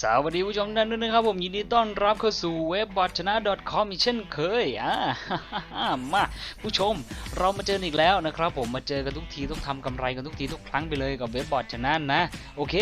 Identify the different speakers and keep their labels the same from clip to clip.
Speaker 1: สวัสดีผู้ชมท่านด้วยนะครับผมยินดีต้อนรับเข้าสู่เว็บบอทชนะ .com อีกเช่นเคยอ่ามาผู้ชมเรามาเจอกันอีกแล้วนะครับ ผมมาเจอกันทุกทีต้องทำกำไรกันทุกทีทุกครั้งไปเลยกับเว็บบอทชนะนะโอเค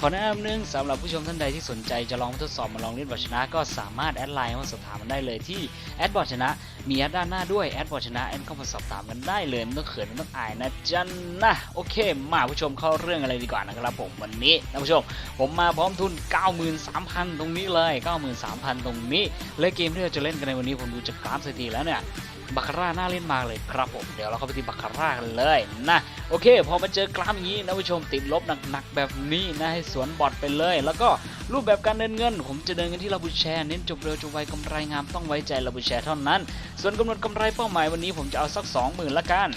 Speaker 1: ขอแนะนำหนึงสำหรับผู้ชมท่านใดที่สนใจจะลองทดสอบมาลองเล่นบอทชนะ ก็สามารถแอดไลน์มาสอบถามมันได้เลยที่แอดบอทชนะ มีแอดด้านหน้าด้วยแอดบอทชนะแอดเข้ามาสอบถามกันได้เลยไม่ต้องเขินไม่ต้องอายนะจ๊ะนะโอเค มาผู้ชมเข้าเรื่องอะไรดีกว่านะครับผมวันนี้นะผู้ชม ผมมาพร้อมทุนเก้า93,000 ตรงนี้เลย 93,000 ตรงนี้ และเกมที่เราจะเล่นกันในวันนี้ผมดูจากกราฟสถิติแล้วเนี่ยบัคาร่าน่าเล่นมากเลยครับผม เดี๋ยวเราเข้าไปที่บัคาร่ากันเลยนะ โอเค พอมาเจอกราฟอย่างนี้นะผู้ชมติดลบหนักๆแบบนี้นะให้สวนบอทไปเลย แล้วก็รูปแบบการเดินเงิน ผมจะเดินกันที่ลาบูแชร์เน้นจบเร็วจบไวกำไรงามต้องไว้ใจลาบูแชร์เท่านั้น ส่วนกำหนดกำไรเป้าหมายวันนี้ผมจะเอาสัก 20,000ละกัน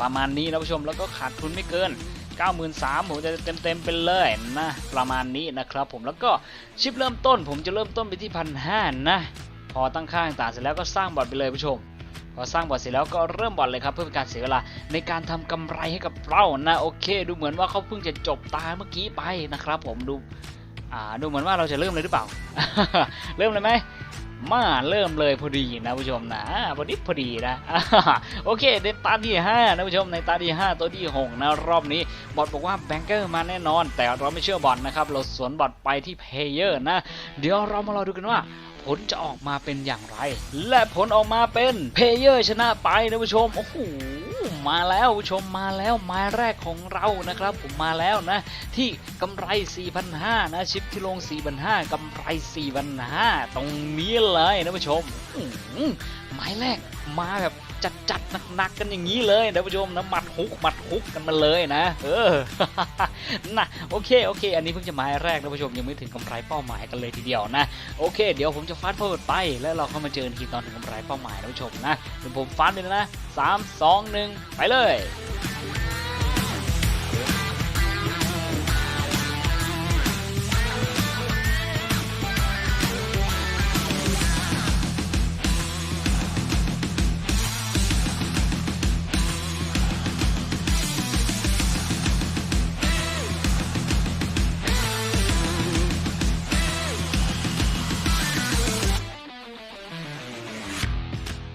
Speaker 1: ประมาณนี้นะผู้ชมแล้วก็ขาดทุนไม่เกิน 93,000ผมจะเต็มเต็มๆไปเลยนะประมาณนี้นะครับผมแล้วก็ชิปเริ่มต้น ผมจะเริ่มต้นไปที่พันห้านะ พอตั้งค่าต่างเสร็จแล้วก็สร้างบอทไปเลยผู้ชมพอสร้างบอทเสร็จแล้วก็เริ่มบอทเลยครับเพื่อเป็นการเสียเวลาในการทำกำไรให้กับเรานะโอเค ดูเหมือนว่าเขาเพิ่งจะจบตาเมื่อกี้ไปนะครับ ผมดูอ่าดูเหมือนว่าเราจะเริ่มเลยหรือเปล่า เริ่มเลยไหม มาเริ่มเลยพอดีนะผู้ชมนะพอดีพอดีนะโอเคในตาที่5นะผู้ชมในตาที่ 5 ตัวที่6นะรอบนี้บอทบอกว่าแบงเกอร์มาแน่นอน แต่เราไม่เชื่อบอทนะครับเราสวนบอทไปที่เพเยอร์นะ เดี๋ยวเรามารอดูกันว่า ผลจะออกมาเป็นอย่างไร และผลออกมาเป็นเพเยอร์ชนะไปนะผู้ชม โอ้โหมาแล้วผู้ชมมาแล้วไม้แรกของเรานะครับ ผมมาแล้วนะ ที่กำไร 4,500นะชิปที่ลง 4,500กำไร4,500ตรงนี้เลยนะผู้ชมหือไม้แรกมาแบบจัดจัดๆหนักๆกันอย่างนี้เลยนะผู้ชมนะหมัด ฮุกมัดฮุกกันมาเลยนะ เออนะโอเคโอเค อันนี้เพิ่งจะไม้แรกนะผู้ชมยังไม่ถึงกำไรเป้าหมายกันเลยทีเดียวนะโอเค เดี๋ยวผมจะฟาดเปิดไป แล้วเราเข้ามาเจอกันทีตอนถึงกำไรเป้าหมายนะผู้ชมนะเดี๋ยวผมฟาดเลยนะสามสองหนึ่งไปเลย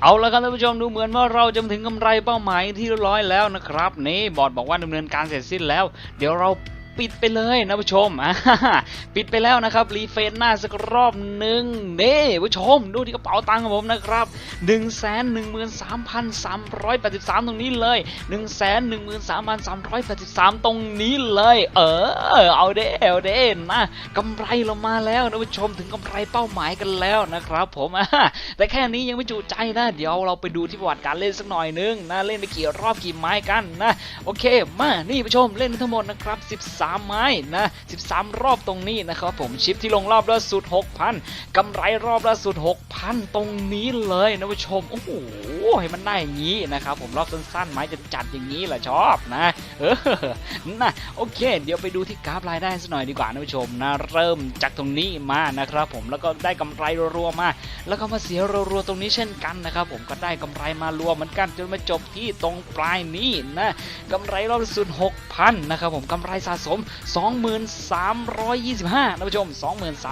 Speaker 1: เอาละครับท่านผู้ชมดูเหมือนว่าเราจะมาถึงกำไรเป้าหมายที่ร้อยแล้วนะครับนี่บอร์ดบอกว่าดำเนินการเสร็จสิ้นแล้ว เดี๋ยวเรา ปิดไปเลยนะผู้ชมอ่าปิดไปแล้วนะครับรีเฟซหน้าสักรอบหนึ่งนี่ผู้ชมดูที่กระเป๋าตังค์ของผมนะครับ1 1 3 3 8 3 ตรงนี้เลย1 1 3 3 8 3 ตรงนี้เลย เออ เอาเด้เอาเด้นะกำไรเรามาแล้วนะผู้ชมถึงกำไรเป้าหมายกันแล้วนะครับผมอะแต่แค่นี้ยังไม่จุใจนะ เดี๋ยวเราไปดูที่ประวัติการเล่นสักหน่อยนึงนะเล่นไปกี่รอบกี่ไม้กันนะ โอเค มานี่ผู้ชมเล่นทั้งหมดนะครับ13ไม้นะ 13 รอบตรงนี้นะครับผมชิปที่ลงรอบล่าสุด 6,000กำไรรอบล่าสุด 6,000 ตรงนี้เลยนะผู้ชม โอ้โหให้มันได้อย่างนี้นะครับผมรอบสั้นๆ ไม้จะจัดอย่างนี้แหละชอบนะ เออนะโอเค เดี๋ยวไปดูที่กราฟรายได้สักหน่อยดีกว่านะผู้ชมนะเริ่มจากตรงนี้มานะครับผมแล้วก็ได้กำไรรัวๆมา แล้วก็มาเสียรัวๆตรงนี้เช่นกันนะครับผมก็ได้กำไรมารัวเหมือนกันจนมาจบที่ตรงปลายนี้นะกำไรรอบสุด 6,000 นะครับผมกำไรสะสม2325นะผู้ชม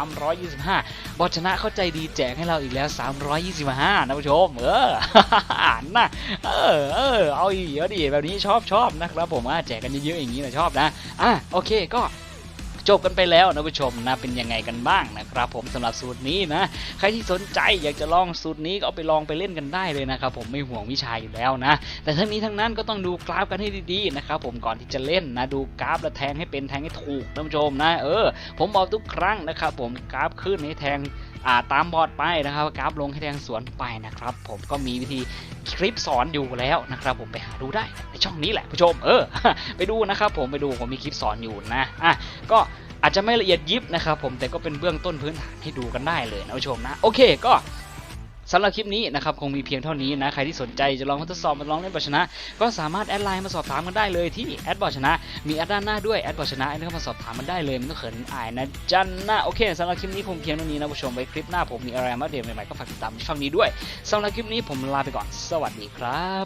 Speaker 1: 2325 บอชนะเข้าใจดีแจกให้เราอีกแล้ว 325นะผู้ชม เออนะเออเออเอาอีกเยอะดิแบบนี้ชอบชอบนะครับผมแจกกันเยอะๆอย่างนี้นะชอบนะอะโอเคก็ จบกันไปแล้วนะผู้ชมนะเป็นยังไงกันบ้างนะครับผมสำหรับสูตรนี้นะใครที่สนใจอยากจะลองสูตรนี้ก็เอาไปลองไปเล่นกันได้เลยนะครับผมไม่ห่วงวิชาอยู่แล้วนะ แต่ทั้งนี้ทั้งนั้นก็ต้องดูกราฟกันให้ดีๆนะครับผมก่อนที่จะเล่นนะดูกราฟแล้วแทงให้เป็นแทงให้ถูกนะผู้ชมนะเออ ผมบอกทุกครั้งนะครับผมกราฟขึ้นให้แทงอ่าตามบอร์ดไปนะครับกราฟลงให้แทงสวนไปนะครับผมก็มีวิธีคลิปสอนอยู่แล้วนะครับผมไปหาดูได้ในช่องนี้แหละผู้ชมเออไปดูนะครับผมไปดูผมมีคลิปสอนอยู่นะอะก็ อาจจะไม่ละเอียดยิบนะครับผมแต่ก็เป็นเบื้องต้นพื้นฐานให้ดูกันได้เลยนะผู้ชมนะโอเคก็สำหรับคลิปนี้นะครับคงมีเพียงเท่านี้นะใครที่สนใจจะลองทดสอบมาลองเล่นบอชนะ ก็สามารถแอดไลน์มาสอบถามกันได้เลยที่แอดบอชนะ มีแอดด้านหน้าด้วยแอดบอชนะแอดเข้ามาสอบถามมันได้เลยมันต้องเขินอายนะจันนะโอเคสำหรับคลิปนี้คงเพียงเท่านี้นะผู้ชมไว้คลิปหน้าผมมีอะไรมาเดตใหม่ๆก็ฝากติดตามช่องนี้ด้วยสำหรับคลิปนี้ผมลาไปก่อน สวัสดีครับ